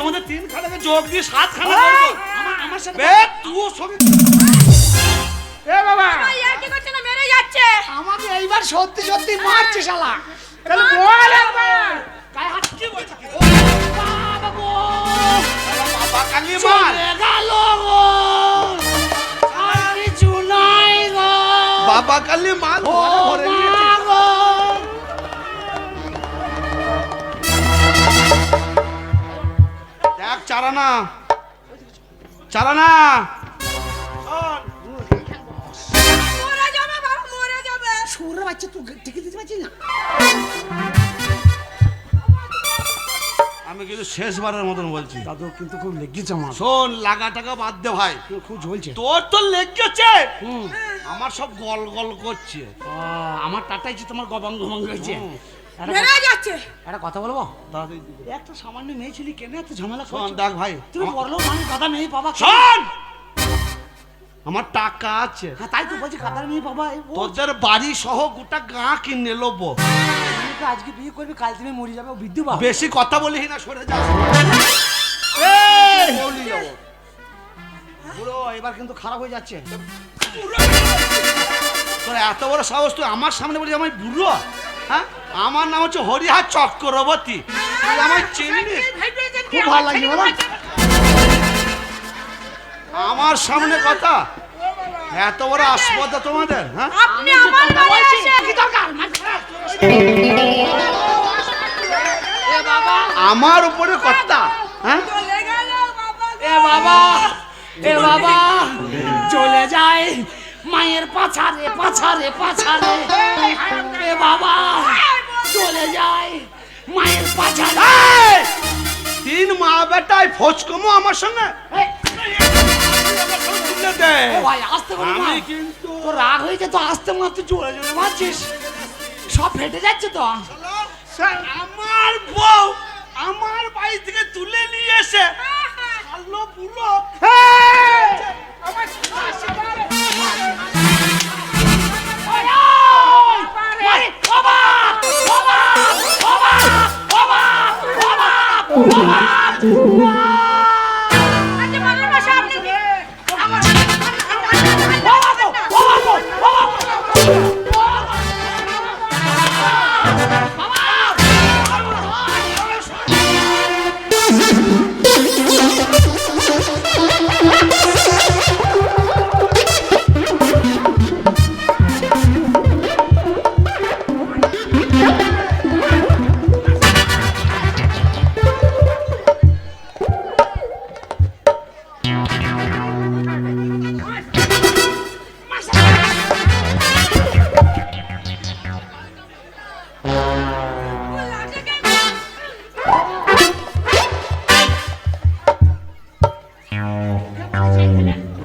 তোমাদের তিন খানাকে যোগ দিয়ে সাত খানা করব। আমার আমার সাথে বে তুই সঙ্গে এ বাবা! করছে না মেরে যাচ্ছে। আমাকে এইবার সত্যি সত্যি মারছে শালা। তাহলে বল একবার। গায়ে হাত কি বলছে ও বাবা গো! বাবা কালী মার চলে গেল গো। আর কিছু নাই গো। বাবা কালী ও ঘরে নিয়েছে। চারানা। চারানা। মরে যাবে বাবা মরে যাবে। শুয়োরের বাচ্চা তুই টিকে দিতে পারছিস না। আমি কিন্তু শেষবারের মতন বলছি। দাদু কিন্তু খুব লেগেছে আমার। শোন লাগা টাকা বাদ দে ভাই। খুব জ্বলছে তোর তো লেগেছে। আমার সব গল গল করছে। আমার টাটাইছে তোমার গবাং গবাং হয়েছে। মেরে যাচ্ছে। একটা কথা বলব? একটা সামান্য মেয়ে ছিলি কেন এত ঝামেলা শোন দেখ ভাই তুমি আমার- বলল মেয়ে? শোন! আমার টাকা আছে। হ্যাঁ তাই তো বলছি গাদার মেয়ে ও, তোদের বাড়ি সহ গোটা গা কিনে তো আজকে বিয়ে করবে কাল তুমি মরে যাবে ও বিদ্যু বেশি কথা বলিস না সরে যা। পুরো এবার কিন্তু খারাপ হয়ে যাচ্ছে। তোর এত বড় সাহস তুই আমার সামনে বলি আমি বুড়ো? হ্যাঁ? আমার নাম হচ্ছে হরিহার চক্রবর্তী। তুই আমার চিনিস খুব ভালো বলো। আমার সামনে কথা? এত বড় আসপদা তোমাদের হ্যাঁ? আপনি আমার বাড়ি আসেন। কি দরকার? আমার উপরে কথা হ্যাঁ? চলে গেল বাবা এ বাবা এ বাবা। চলে যায়। মায়ের পাছারে পাছারে পাছারে। এ বাবা চলে যায় মায়ের পাছারে! তিন মা বেটাই ফোচকমো আমার সঙ্গে। আমি। কিন্তু তো রাগ হয়েছে তো আসতে মাত্র জোরে জোরে মারছিস সব ফেটে যাচ্ছে তো। আমার বউ আমার বাড়ি থেকে তুলে নিয়ে এসে আলো পুরো মারে, বাবা! বাবা! বাবা! বাবা! বাবা!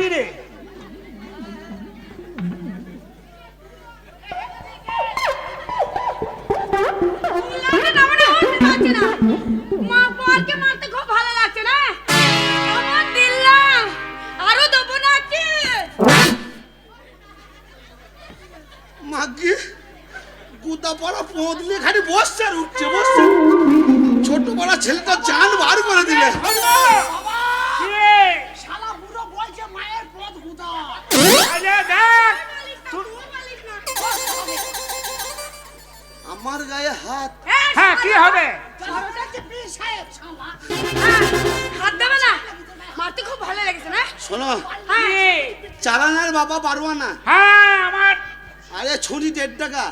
নাকি রে মানে উঠতে পারছে না। মা বরকে মারতে খুব ভালো লাগছে না? কেমন দিলাম আরও দেবো নাকি? মাগি গুদা পড়া পোঁদলে খালি বসছে আর উঠছে বসছে ছোট বড় ছেলেটা জান বার করে দিলে। বাবা পারবা না হ্যাঁ আমার। আরে ছুরি দেড় টাকা।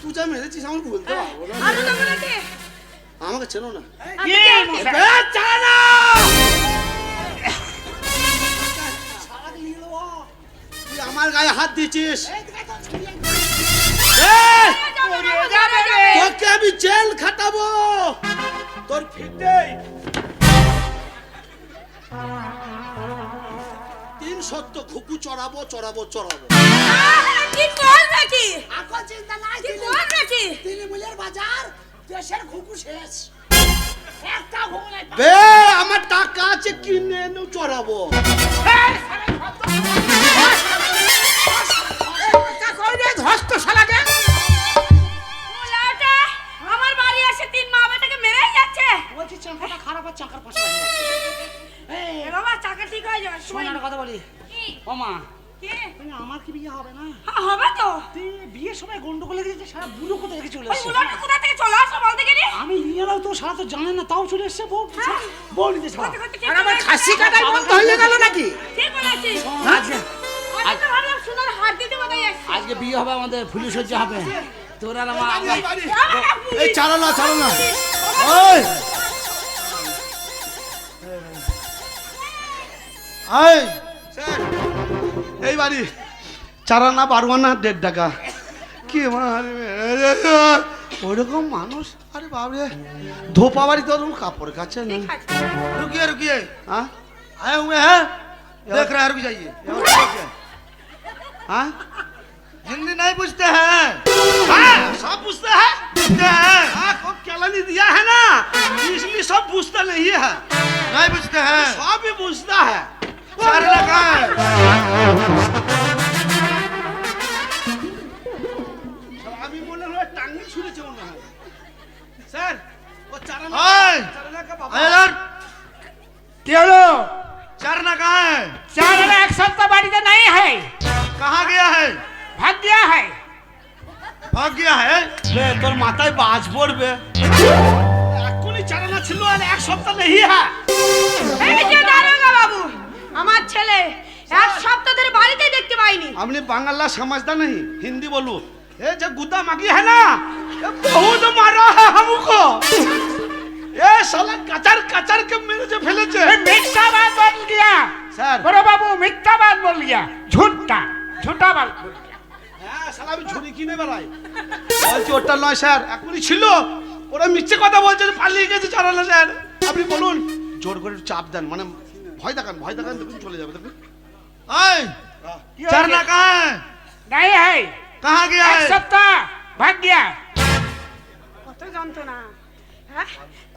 তুই যা মেরেছিস আমার বলতে পারব না। আমাকে। চেনো না। তুই আমার গায়ে হাত দিয়েছিস। তোকে আমি জেল খাটাবো। তোর ফিরতেই সত্য খুকু চড়াবো চড়াবো চড়াবো। কি করবে কি এখন চিন্তা নাই কি তিনি করবে কি তৃণমূলের বাজার দেশের ঘুঘু শেষ। একটা ঘুঘু নাই বে আমার টাকা আছে কিনে এনে চড়াবো। ধস্ত শালাকে। আমার বাড়ি এসে তিন মা বেটাকে মেরেই যাচ্ছে। বলছি চাকাটা খারাপ আর চাকার পাশে এ বাবা চাকা ঠিক হয়ে যাবে শোন একটা কথা বলি। ও মা। কি? তুমি আমার কি বিয়ে হবে না? হ্যাঁ, হবে তো। তুই বিয়ের সময় গন্ডগোল লেগে গেছে সারা বুড়ো কোথা থেকে চলে এসছে? মুলাটা কোথা থেকে চলে আসো বলতে গেলি আমি নিয়ে তো সারা তো জানে না তাও চলে এসছে বউ। বউ নিতে করতে আর আমার খাসি। কাটাই বন্ধ হয়ে গেল নাকি? ঠিক বলেছিস আজকে আমি তো ভাবলাম সুন্দর হাত দিতে বোধহয় এসছে। আজকে বিয়ে হবে আমাদের ফুলি সজ্জা হবে। তোর আর আমার এই চালো না চালো না। ওই! এই স্যার এই বাড়ি চারানা বারোয়ানা দেড় টাকা কি মারবে ওইরকম মানুষ আরে বাবরে ধোপা বাড়ি তো ওরকম কাপড় কাছে না ঠিক আছে रुकिए रुकिए हाँ आए हुए हैं देख रहे हैं रुक जाइए हाँ हिंदी नहीं पूछते हैं हाँ सब पूछते हैं पूछते हैं हाँ को कैलानी दिया है ना इसलिए सब पूछता नहीं है नहीं पूछते हैं सब भी पूछता है चार लगा समझता नहीं हिंदी बोलो ये जो गुद्दा मागी है ना ये बहुत मारा है हमको ये साला कचर कचर के मेरे से फैले छे মিথ্যা বাদ বল গিয়া স্যার বড় বাবু মিথ্যা বাদ বল গিয়া ঝুটটা ঝুটা বাদ বল গিয়া। হ্যাঁ শালা আমি ঝুড়ি কিনে বেড়াই বলছি ওটা নয় স্যার এখনই ছিল ওরা মিথ্যে কথা বলছে যে পালিয়ে গেছে চালানো স্যার আপনি বলুন জোর করে একটু চাপ দেন মানে ভয় দেখান ভয় দেখান দেখুন চলে যাবে দেখুন ओए चार ना कहाँ नहीं है। कहाँ गया है? सप्ताह तो भाग गया। तो जानते ना?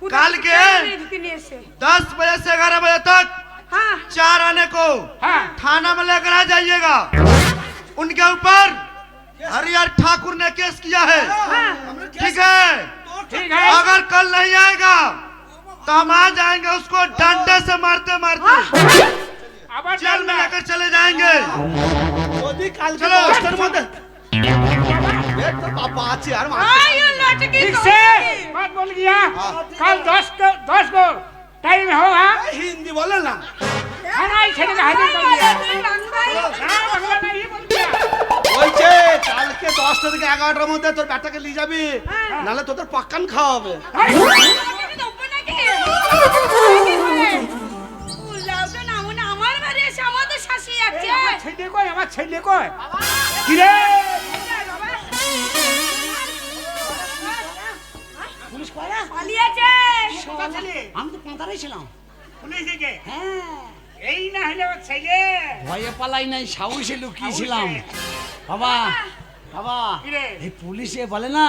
कल के दस बजे से ग्यारह बजे तक हाँ। चार आने को हाँ। थाना में लेकर आ जाइएगा। उनके ऊपर हरिहर ठाकुर ने केस किया है। ठीक हाँ। है। अगर कल नहीं आएगा तो हम आ जाएँगे उसको डंडे से मारते मारते আবার जेल में ডান্ডা। लेकर चले जाएंगे যদি কালকে চলো। দশটার মধ্যে এ, তোর বাবা আছে আর মা- আই ইউ নট কি ठीक से बात बोल गया कल दस को दस को टाइम होगा এই হিন্দি বলে না खाना ही छेड़े का हाजिर कर दिया ना बंगला नहीं बोल दिया বলছে কালকে দশটা থেকে এগারোটার মধ্যে তোর ব্যাটাকে নিয়ে যাবি নাহলে তোদের পাক্কান খাওয়া হবে আমার ছেলে কই আমার ছেলে কই কিরে পুলিশ কয়রা পালিয়েছে! আমি তো পাঁতারাই ছিলাম। পুলিশ থেকে? হ্যাঁ। এই না হলে ছেলে। ভয়ে পালাই নাই সাহসে লুকিয়েছিলাম বাবা বাবা এই পুলিশে বলে না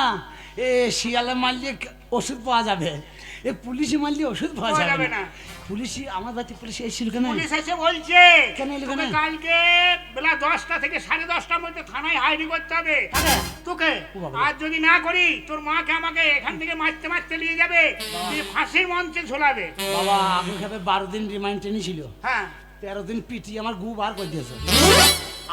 এ শিয়ালে মারলে ওষুধ পাওয়া যাবে। এ পুলিশে মারলে ওষুধ পাওয়া যাবে না। পুলিশে আমার বাড়িতে পুলিশ এসেছিল কেন? পুলিশ এসে বলছে কেন এলো কেন? কালকে বেলা দশটা থেকে সাড়ে দশটার মধ্যে থানায় হাইরি করতে হবে। তোকে? আর যদি না করি তোর মাকে আমাকে এখান থেকে মারতে মারতে নিয়ে যাবে ফাঁসির মঞ্চে ঝোলাবে। বাবা আমি বারো দিন রিমাইন্ড টেনেছিল হ্যাঁ। তেরো দিন পিটি আমার গু বার করে দিয়েছে।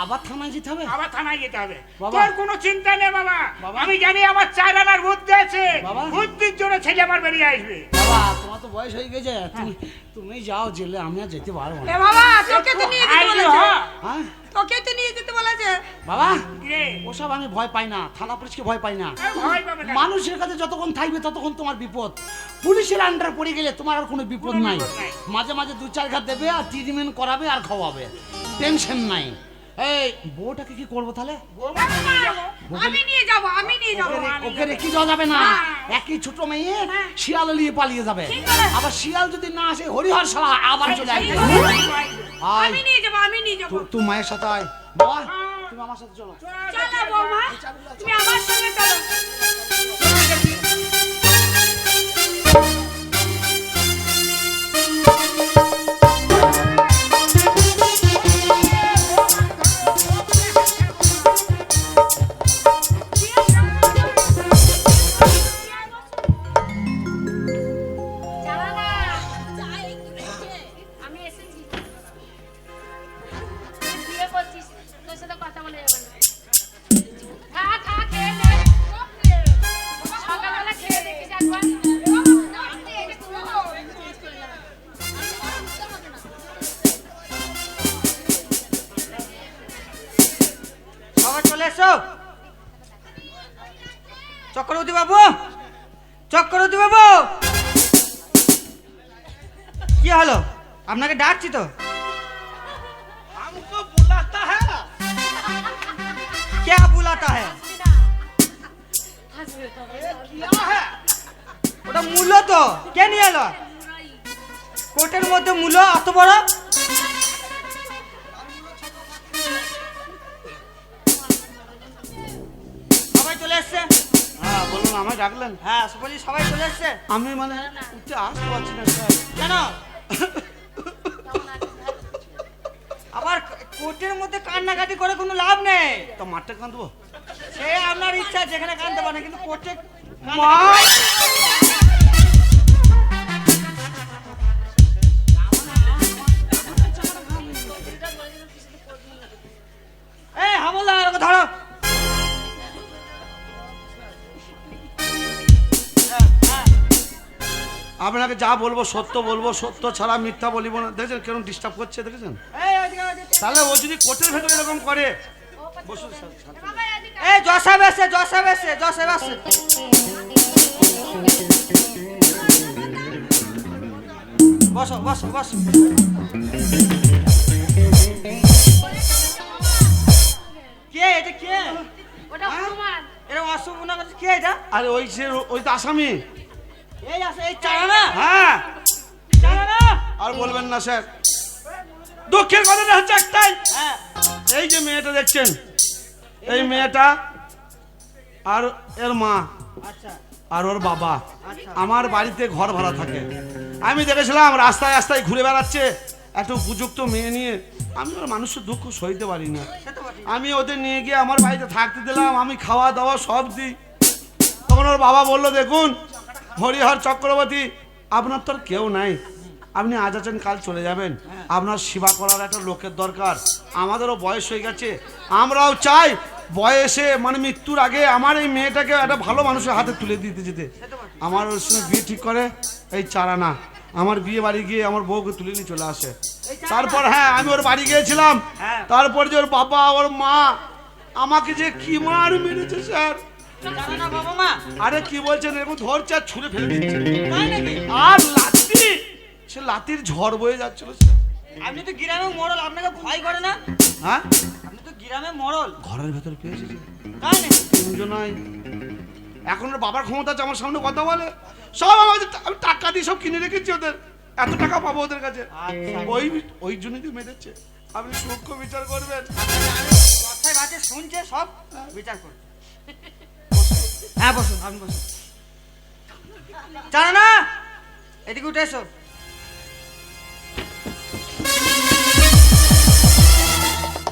আবার থানায় যেতে হবে? আবার থানায় যেতে হবে। বাবা। তোর কোনো চিন্তা নেই বাবা। বাবা। আমি জানি আমার চার আনার বুদ্ধি আছে। বাবা। বুদ্ধির জোরে ছেলে আমার বেরিয়ে আসবে। বাবা তোমার তো বয়স হয়ে গেছে। তুমি তুমি যাও জেলে আমি আর যেতে পারব না। বাবা তোকে তো নিয়ে যেতে বলেছে। হ্যাঁ? তোকে তো নিয়ে যেতে বলেছে। বাবা? ওসব আমি ভয় পাই না। থানা পুলিশকে ভয় পাই না। ভয় পাবে না। মানুষের কাছে যতক্ষণ থাকবে ততক্ষণ তোমার বিপদ। পুলিশের আন্ডার পড়ে গেলে তোমার আর কোনো বিপদ নাই। বিপদ নাই। মাঝে মাঝে দু চার ঘাত দেবে আর ট্রিটমেন্ট করাবে আর খাওয়াবে। টেনশন নাই। এই বউটাকে কি করব তাহলে? আমি নিয়ে যাব আমি নিয়ে যাব। ওকে রেখে যাওয়া যাবে না? একই ছোট মেয়ে হ্যাঁ। শিয়াল নিয়ে পালিয়ে যাবে। আবার শিয়াল যদি না আসে হরিহর শালা আবার চলে আসবে। আমি নিয়ে যাব আমি নিয়ে যাব তুই মায়ের সাথে আয়। বাবা তুমি আমার সাথে চলো। চলো বৌমা তুমি আমার সঙ্গে চলো। চক্রবর্তী বাবু চক্রবর্তী বাবু কি হলো আপনাকে ডাকছি তো हमको बुलाता है কে বুলাতা হ্যাঁ क्या है ওটা মূল্য তো কে নিয়ে এলো কোর্টের মধ্যে মূল্য অত বড় আমায় ডাকলেন? হ্যাঁ বলি সবাই চলে আসছে। আমি মানে উঠতে আসতে পারছি না স্যার। কেন? আবার কোর্টের মধ্যে কান্নাকাটি করে কোনো লাভ নেই? তো মাঠটা কাঁদবো? সে আপনার ইচ্ছা যেখানে কাঁদতে পারে কিন্তু কোর্টে মা! আপনাকে যা বলব সত্য বলব সত্য ছাড়া মিথ্যা বলিব না। দেখেছেন কেরম ডিস্টার্ব করছে দেখেছেন। তাহলে ও যদি কোর্টের ভেতরে এরকম করে। এই বসো বসো বসো। কে এটা কে? ওটা হনুমান এরকম অশুভ মনে করছে কে এটা? আরে ওই সে ওই তো আসামি। এই আছে এই চারা না হ্যাঁ। চারা না আর বলবেন না স্যার। দুঃখের কথাটা হচ্ছে একটাই। হ্যাঁ। এই যে মেয়েটা দেখছেন এই মেয়েটা আর এর মা আচ্ছা। আর ওর বাবা আচ্ছা। আমার বাড়িতে ঘর ভাড়া থাকে। আমি দেখেছিলাম রাস্তায় রাস্তায় ঘুরে বেড়াচ্ছে এত উপযুক্ত মেয়ে নিয়ে। আমি ওর মানুষের দুঃখ সইতে পারি না। আমি ওদের নিয়ে গিয়ে আমার বাড়িতে থাকতে দিলাম আমি খাওয়া দাওয়া সব দিই। তখন ওর বাবা বলল দেখুন হরিহর চক্রবর্তী আপনার তো আর কেউ নাই। আপনি আজ আছেন কাল চলে যাবেন। আপনার সেবা করার একটা লোকের দরকার। আমাদেরও বয়স হয়ে গেছে। আমরাও চাই বয়সে মানে মৃত্যুর আগে আমার এই মেয়েটাকে একটা ভালো মানুষের হাতে তুলে দিতে যেতে। আমার ওর সঙ্গে বিয়ে ঠিক করে এই চারানা। আমার বিয়ে বাড়ি গিয়ে আমার বউকে তুলে নিয়ে চলে আসে। তারপর হ্যাঁ আমি ওর বাড়ি গিয়েছিলাম। হ্যাঁ। তারপর যে ওর বাবা ওর মা আমাকে যে কি মার মেরেছে স্যার। চারা না আরে কি বলছেন এরকম ধরছে আর ছুঁড়ে ফেলে দিচ্ছে। আর লাতি? সে লাতির ঝড় বয়ে যাচ্ছিল। আপনি তো গ্রামে মরল আপনাকে ভয় করে না? হ্যাঁ? আপনি তো গ্রামে মরল। ঘরের ভেতর পেয়েছে এখন বাবার ক্ষমতা আছে আমার সামনে কথা বলে। সব আমাদের আমি টাকা দিয়ে সব কিনে রেখেছি ওদের। এত টাকা পাবো ওদের কাছে। আচ্ছা। ওই ওই জন্যই তো মেরেছে। আপনি সূক্ষ্ম বিচার করবেন। শুনছে সব। বিচার করবে হ্যাঁ বসুন আপনি বসুন জানো না? এদিকে উঠে এসো।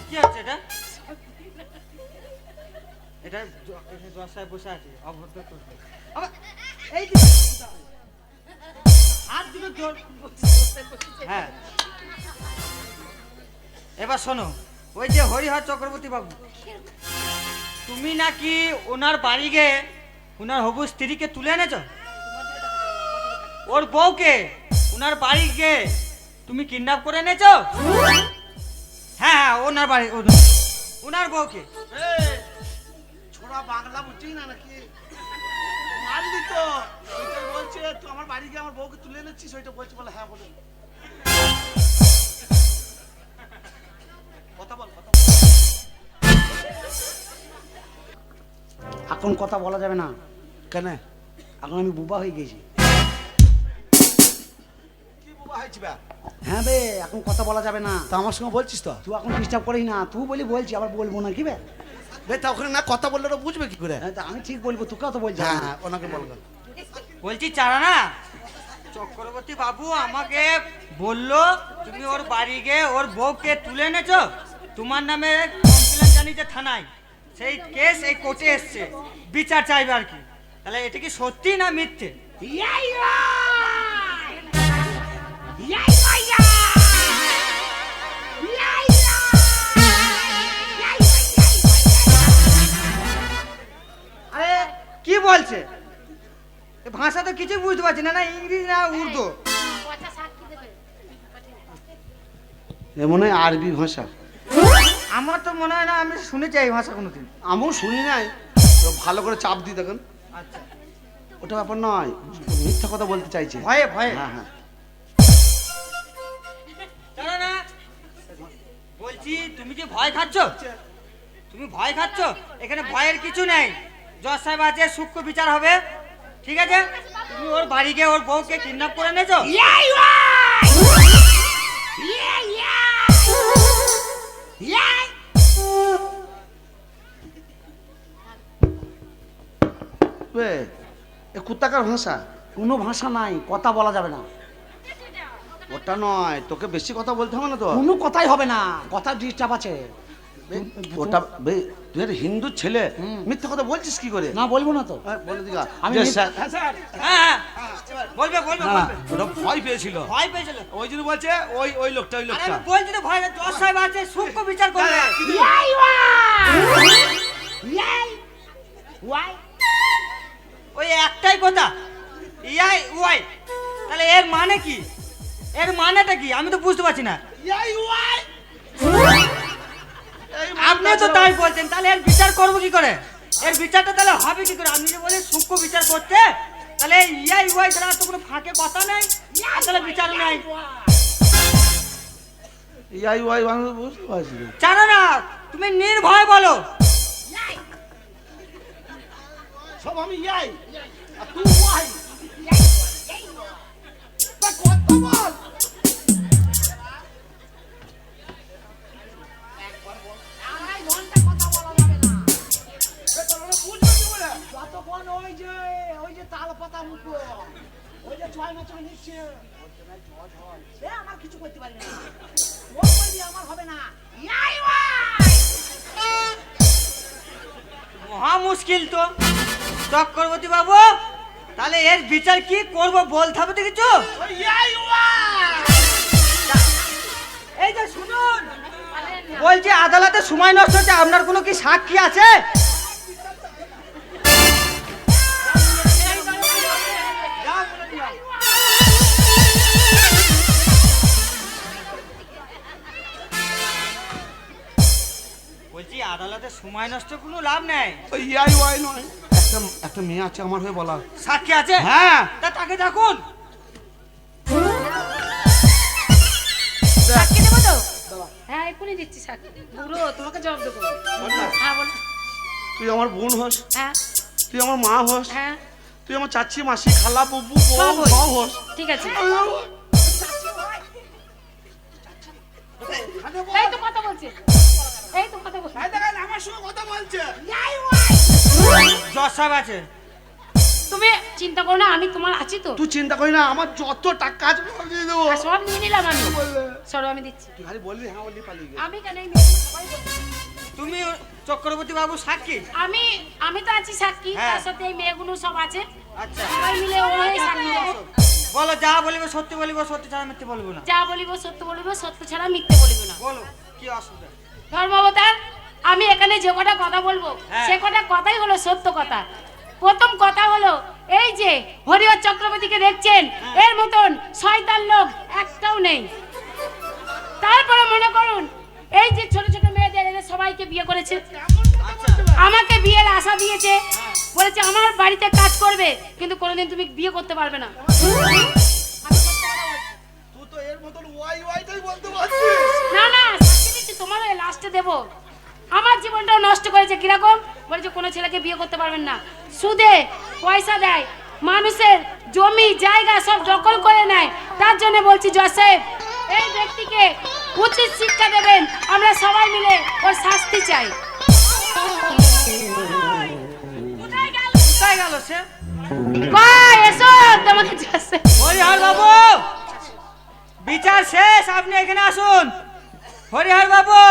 কি হচ্ছে এটা? এটা দশায় বসে আছে, অভদ্র করবে এই হাত দুটো জোর হ্যাঁ। এবার শোনো, ওই যে হরিহর চক্রবর্তী বাবু। তুমি নাকি ওনার বাড়ি গিয়ে ওনার হবু স্ত্রীকে তুলে এনেছো? ওর বউকে ওনার বাড়ি গিয়ে তুমি কিডন্যাপ করে এনেছো? হ্যাঁ হ্যাঁ ওনার বাড়ি, ওনার- বউকে। ছোড়া বাংলা বুঝছি না নাকি? মারলি তো। বলছে, তুই আমার বাড়ি গিয়ে আমার বউকে তুলে এনেছিস? ওইটা বলছে, বলে হ্যাঁ বলে কথা বল, কথা এখন কথা বলা যাবে না। কেন? এখন আমি বুবা হয়ে গেছি। হ্যাঁ বে এখন কথা বলা যাবে না। তা আমার সঙ্গে বলছিস তো? তুই এখন ডিস্টার্ব করিস না। তুই বলি বলছি আবার বলব না কি বে? বে তা ওখানে না কথা বললে ওরা বুঝবে কি করে? হ্যাঁ, আমি ঠিক বলব তোকেও তো বলছি। হ্যাঁ হ্যাঁ ওনাকে বলব বলছি চারা না চক্রবর্তী বাবু আমাকে বলল তুমি ওর বাড়ি গিয়ে ওর বউকে তুলে এনেছো? তোমার নামে কমপ্লেন জানিয়েছে থানায়। সেই কেস এই কোর্টে এসছে। বিচার চাইবে আর কি। তাহলে এটা কি সত্যি না মিথ্যে? আরে কি বলছে? ভাষা তো কিছু বুঝতে পারছি না না ইংরেজি না উর্দু। মনে হয় আরবি ভাষা। আমার তো মনে হয় না আমি শুনেছি এই ভাষা কোনোদিন। আমিও শুনি নাই। তো ভালো করে চাপ দিই দেখেন। আচ্ছা। ওটা ব্যাপার নয় মিথ্যা কথা বলতে চাইছে। ভয়ে ভয়ে। হ্যাঁ হ্যাঁ। না। বলছি তুমি কি ভয় খাচ্ছ? তুমি ভয় খাচ্ছ? এখানে ভয়ের কিছু নেই। জজ সাহেব আছে সূক্ষ্ম বিচার হবে। ঠিক আছে? তুমি ওর বাড়ি গিয়ে ওর বউকে কিডন্যাপ করে এনেছো? এ কুত্তাকার ভাষা। কোনো ভাষা নাই কথা বলা যাবে না। ওটা নয় তোকে বেশি কথা বলতে হবে না তো। কোনো কথাই হবে না কথা ডিস্টার্ব আছে। ওটা তুই একটা হিন্দু ছেলে। মিথ্যা কথা বলছিস কি করে? না বলব না তো। হ্যাঁ, বলে দিগা। আমি স্যার হ্যাঁ, স্যার। হ্যাঁ হ্যাঁ। বলবে বলবে ওটা ভয় পেয়েছিল। ভয় পেয়েছিল। ওই জন্য বলছে ওই ওই লোকটা ওই লোকটা। আমি বলছি তো ভয় না জজ সাহেব আছে সূক্ষ্ম বিচার করবে! ওয়াই! ওই একটাই কথা। ইয়াই ওয়াই তাহলে এর মানে কি? এর মানেটা কি? আমি তো বুঝতে পারছি না। ইয়াই ওয়াই! আপনি তো তাই বলছেন তাহলে এর বিচার করব কি করে? এর বিচারটা তাহলে হবে কি করে? আপনি যে বলে সূক্ষ্ম বিচার করতে তাহলে ইয়াই ওয়াই তাহলে তো কোনো ফাঁকে কথা নেই। তাহলে বিচার নাই। ইয়াই ওয়াই বাংলা বুঝতে পারছি। জানো না তুমি নির্ভয় বলো। সব আমি ইয়াই। আর তুই ওয়াই। কথা বলে? যতক্ষণ ওই যে তাল পাতা মুখো ওই যে ছয় মাছ নিচ্ছে। সে আমার কিছু করতে পারবে না। ও বলবি আমার হবে না। ইয়াই মহা মুশকিল তো। চক্রবর্তী বাবু তাহলে এর বিচার কি করব বলতে হবে তো কিছু! এই যে শুনুন বলছি আদালতে সময় নষ্ট হচ্ছে আপনার কোনো কি সাক্ষী আছে? আদালতে সময় নষ্ট কোনো লাভ নেই। ওই ইয়াই ওয়াই নয়। একটা একটা মেয়ে আছে আমার হয়ে বলা। সাক্ষী আছে? হ্যাঁ। তা তাকে ডাকুন। সাক্ষী দেবো তো? হ্যাঁ এক্ষুনি দিচ্ছি সাক্ষী। বুড়ো তোমাকে জব্দ করব হ্যাঁ বল। তুই আমার বোন হোস। হ্যাঁ। তুই আমার মা হোস। হ্যাঁ। তুই আমার চাচি মাসি খালা বুবু বউ সব। হোস। ঠিক আছে। এই তো কথা বলছে। এই তো কথা বলছে দেখেন আমার সঙ্গে কথা বলছে। জজ সাহেব আছে। তুমি চিন্তা করো না আমি তোমার আছি তো। তুই চিন্তা করি না আমার যত টাকা আছে সব দিয়ে দেবো। সব নিয়ে নিলাম আমি। সরো আমি দিচ্ছি। তুই খালি বললি হ্যাঁ বললি পালিয়ে গেলি। আমি কেন এই। তুমি চক্রবর্তী বাবু সাক্ষী? আমি আমি তো আছি সাক্ষী হ্যাঁ। তার সাথে এই মেয়েগুলো সব আছে। আচ্ছা। সবাই মিলে ও হয়ে সাক্ষী বলো যা বলিবে সত্যি বলিব সত্যি ছাড়া মিথ্যে বলব না। যা বলিব সত্য বলিব সত্য ছাড়া মিথ্যে বলিব না। বলো কি অসুবিধা? ধর্মাবতার আমি এখানে যে কটা কথা বলব হ্যাঁ। সে কটা কথাই হলো সত্য কথা। প্রথম কথা হলো এই যে হরিহর চক্রবর্তীকে দেখছেন হ্যাঁ। এর মতন শয়তান লোক একটাও নেই। তারপরে মনে করুন এই যে ছোট ছোট মেয়েদের এদের সবাইকে বিয়ে করেছে। আচ্ছা। আমাকে বিয়ের আশা দিয়েছে। বলেছে আমার বাড়িতে কাজ করবে কিন্তু কোনোদিন তুমি বিয়ে করতে পারবে না। না না দিচ্ছি তোমারও লাস্টে দেবো। আমার জীবনটাও নষ্ট করেছে কীরকম? বলেছে কোনো ছেলেকে বিয়ে করতে পারবেন না। সুদে পয়সা দেয় মানুষের জমি জায়গা সব দখল করে নেয়। তার জন্য বলছি জসেফ এই ব্যক্তিকে উচিত শিক্ষা দেবেন। আমরা সবাই মিলে ওর শাস্তি চাই। কোথায় গেল? কোথায় সে? কই এসো তোমাকে জসেফ। হরিহর বাবু বিচার শেষ আপনি এখানে আসুন। হরিহর বাবু!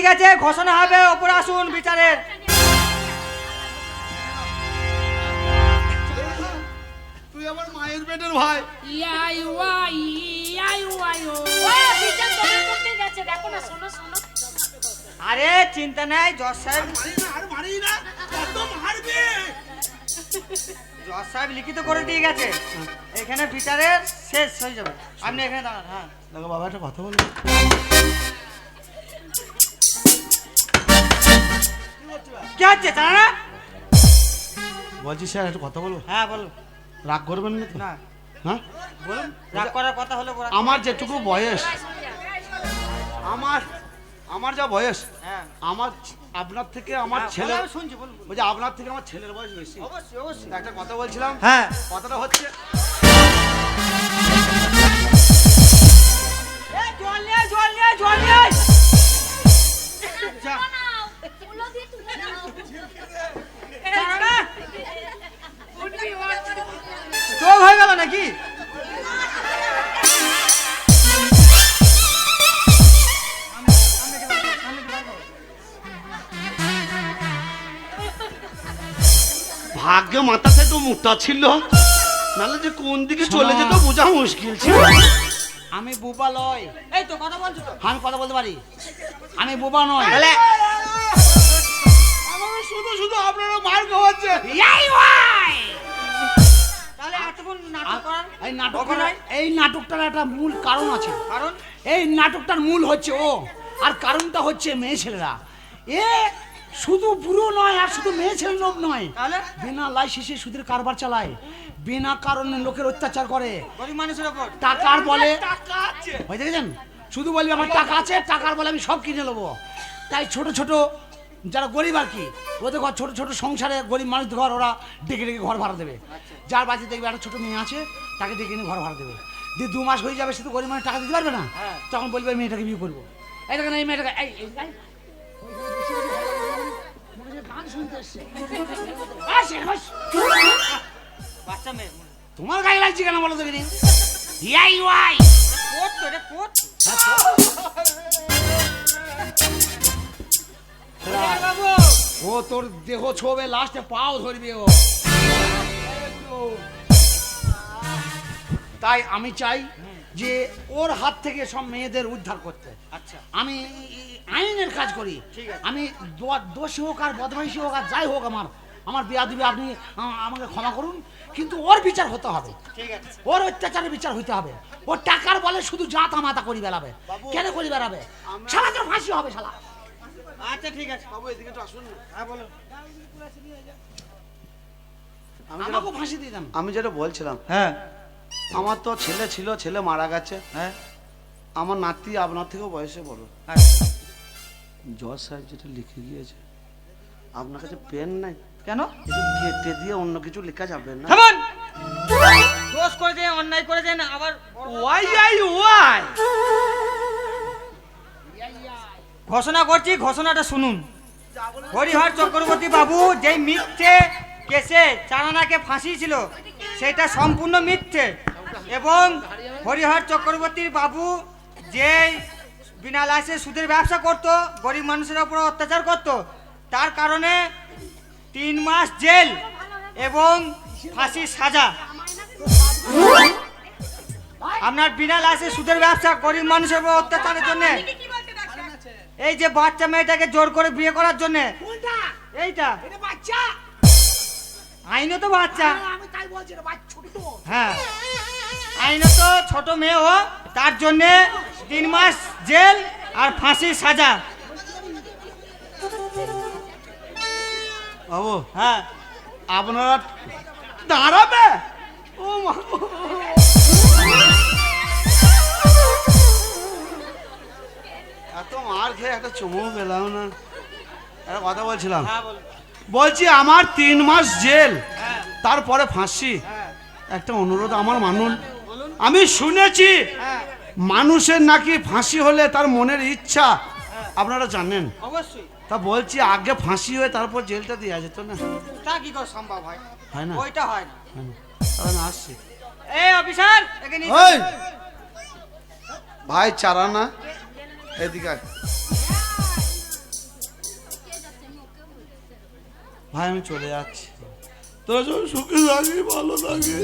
লিখিত আছে ঘোষণা হবে ওপরে আসুন বিচারের তুই আমার মায়ের পেটের ভাই। ও বিচার করতে গেছে দেখো না শোনো শোনো। আরে চিন্তা নাই জজ সাহেব মারি না আর মারি না কত মারবে? জজ সাহেব লিখিত করে দিয়ে গেছে। এখানে বিচারের শেষ হয়ে যাবে। আপনি এখানে দাঁড়ান হ্যাঁ। দেখো বাবা একটা কথা বলি। কি হচ্ছে জানা না বলছি স্যার একটা কথা বলব হ্যাঁ বলুন। রাগ করবেন না তো? না। হ্যাঁ? বলুন রাগ করার কথা হলে বলা আমার যেটুকু বয়স আমার আমার যা বয়স হ্যাঁ। আমার আপনার থেকে আমার হ্যাঁ, ছেলে শুনছি। বলছি আপনার থেকে আমার ছেলের বয়স বেশি। অবশ্যই অবশ্যই। একটা কথা বলছিলাম হ্যাঁ। কথাটা হচ্ছে জল নিয়ে জল নিয়ে জল নিয়ে আয়। যা, জানা না? চোখ হয়ে গেল নাকি? ভাগ্য মাথাতে একটু মোটা ছিল। নাহলে যে কোন দিকে চলে যেত বোঝা মুশকিল ছিল। আমি বোবা লয়। এই তো কথা বলছো তো। আমি কথা বলতে পারি? আমি বোবা নয়। তাহলে শুধু শুধু আপনারা মার খাওয়াচ্ছে এই? এই নাটকটার একটা মূল কারণ আছে। কারণ? এই নাটকটার মূল হচ্ছে ও। আর কারণটা হচ্ছে মেয়ে ছেলেরা। এ শুধু বুড়ো নয় আর শুধু মেয়ে ছেলে লোক নয়। তাহলে? বিনা লাইসেন্সে সুদের কারবার চালায়। বিনা কারণে লোকের অত্যাচার করে। গরিব মানুষের ওপর। টাকার বলে টাকা আছে। ওই দেখেছেন? শুধু বলবি আমার টাকা আছে টাকার বলে আমি সব কিনে নেব। তাই ছোট ছোট যারা গরিব আর কি ওদের ঘর ছোট ছোট সংসারে গরিব মানুষদের ঘর ওরা ডেকে ডেকে ঘর ভাড়া দেবে। যার বাড়িতে দেখবে একটা ছোট মেয়ে আছে তাকে ডেকে নিয়ে ঘর ভাড়া দেবে। দিয়ে দু মাস হয়ে যাবে সে তো গরিব মানুষ টাকা দিতে পারবে না? তখন বলবে মেয়েটাকে বিয়ে করব। দেখেন এই মেয়েটাকে তোমার গায়ে লাগছে কেন বলো কিনি ইয়াই ওয়াই কোট তো। এটা কোট বাবু ও তোর দেহ ছোবে লাস্টে পাও ধরবে ও। তাই আমি চাই যে ওর হাত থেকে সব মেয়েদের উদ্ধার করতে। আচ্ছা। আমি আইনের কাজ করি। আমি দোষী হোক আর বদমাইশি হোক আর যাই হোক আমার আমার বিয়া দিবে আপনি আমাকে ক্ষমা করুন। কিন্তু ওর বিচার হতে হবে। ঠিক ওর অত্যাচারের বিচার হইতে হবে। ওর টাকার বলে শুধু জাতা মাতা করি বেড়াবে। কেন করি বেড়াবে? শালা তোর ফাঁসি হবে শালা। আচ্ছা ঠিক আছে। বাবু এদিকে একটু আসুন হ্যাঁ বলুন। আমি যেটা- ফাঁসি দিয়ে আমি যেটা বলছিলাম হ্যাঁ। আমার তো ছেলে ছিল ছেলে মারা গেছে। হ্যাঁ। আমার নাতি আপনার থেকেও বয়সে বড়। আচ্ছা জজ সাহেব যেটা লিখে গিয়েছে আপনার কাছে পেন নাই? কেন? কেটে দিয়ে অন্য কিছু লেখা যাবে না? দোষ করেছে অন্যায় করেছেন আবার ওয়াই আই ওয়াই! ঘোষণা করছি, ঘোষণাটা শুনুন। হরিহর চক্রবর্তী বাবু যেই মিথ্যে কেসে চারানাকে ছিল সেটা সম্পূর্ণ মিথ্যে। এবং হরিহর চক্রবর্তী বাবু যে বিনা লাইসে সুদের ব্যবসা করত, গরিব মানুষের উপর অত্যাচার করত, তার কারণে তিন মাস জেল এবং ফাঁসির সাজা। আপনার বিনা লাইসে সুদের ব্যবসা গরিব মানুষের উপর অত্যাচারের জন্য এই যে বাচ্চা মেয়েটাকে জোর করে বিয়ে করার জন্য। কোনটা? এইটা। এটা বাচ্চা? আইনত বাচ্চা। হ্যাঁ, আমি তাই বলছি বাচ্চা ছোট। তো হ্যাঁ আইনত ছোট মেয়ে ও তার জন্য তিন মাস জেল আর ফাঁসির সাজা। বাবু হ্যাঁ আপনারা দাঁড়াবে? ও মা। এত মার খেয়ে একটা চুমু পেলাম না। একটা কথা বলছিলাম। হ্যাঁ বলছি আমার তিন মাস জেল হ্যাঁ। তারপরে ফাঁসি। হ্যাঁ। একটা অনুরোধ আমার মানুন। আমি শুনেছি মানুষের নাকি ফাঁসি হলে তার মনের ইচ্ছা। আপনারা জানেন। অবশ্যই। তা বলছি আগে ফাঁসি হয়ে তারপর জেলটা দেওয়া যেত না? তা কি করে সম্ভব হয়? হয় না। ওইটা হয় না। আসছি। এই অফিসার ভাই চারা না। এদিকে। ভাই আমি চলে যাচ্ছি তোরা সব সুখে থাকি ভালো থাকে।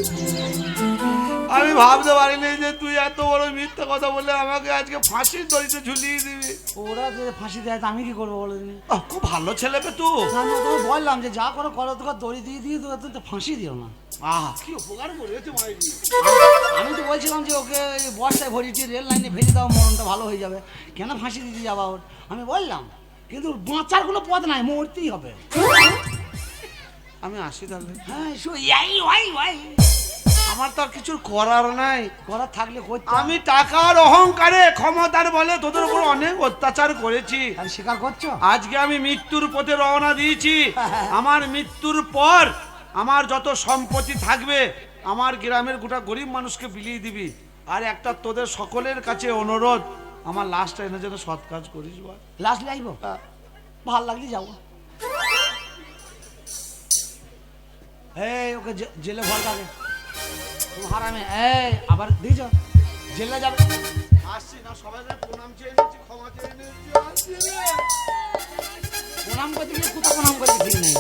আমি ভাবতে পারিনি যে তুই এত বড় মিথ্যা কথা বলে আমাকে আজকে ফাঁসির দড়িতে ঝুলিয়ে দিবি। ওরা যে ফাঁসি দেয় তা আমি কি করব বলো আহ, খুব ভালো ছেলে পে তো। আমি তোকে বললাম যে যা করো করো তোকে দড়ি দিয়ে দিয়ে তোকে তো ফাঁসি দিও না। আহ কি উপকার করেছে মাইরি। আমি তো বলছিলাম যে ওকে বর্ষায় ভরিটি রেল লাইনে ফেলে দাও মরণটা ভালো হয়ে যাবে। কেন ফাঁসি দিতে যাবা ওর? আমি বললাম কিন্তু বাঁচার কোনো পথ নাই মরতেই হবে। আমি আসি তাহলে। হ্যাঁ এই ওয়াই ওয়াই। আমার তো আর কিছু করার নাই। করার থাকলে আমি টাকার অহংকারে ক্ষমতার বলে তোদের উপর অনেক অত্যাচার করেছি। আর স্বীকার করছ? আজকে আমি মৃত্যুর পথে রওনা দিয়েছি। আমার মৃত্যুর পর আমার যত সম্পত্তি থাকবে আমার গ্রামের গোটা গরিব মানুষকে বিলিয়ে দিবি। আর একটা তোদের সকলের কাছে অনুরোধ আমার লাস্টটা এনে যেন সৎ কাজ করিস লাস্ট লাইব? ভালো লাগলে যাব। এই ওকে জেলে ভর লাগে। হারামে এই আবার দিয়েছ জেলে যাবে। আসছি না সবাই প্রণাম চেয়ে নিচ্ছি ক্ষমা চেয়ে নিচ্ছি প্রণাম করতে গিয়ে কোথাও প্রণাম করতে ঠিক নেই।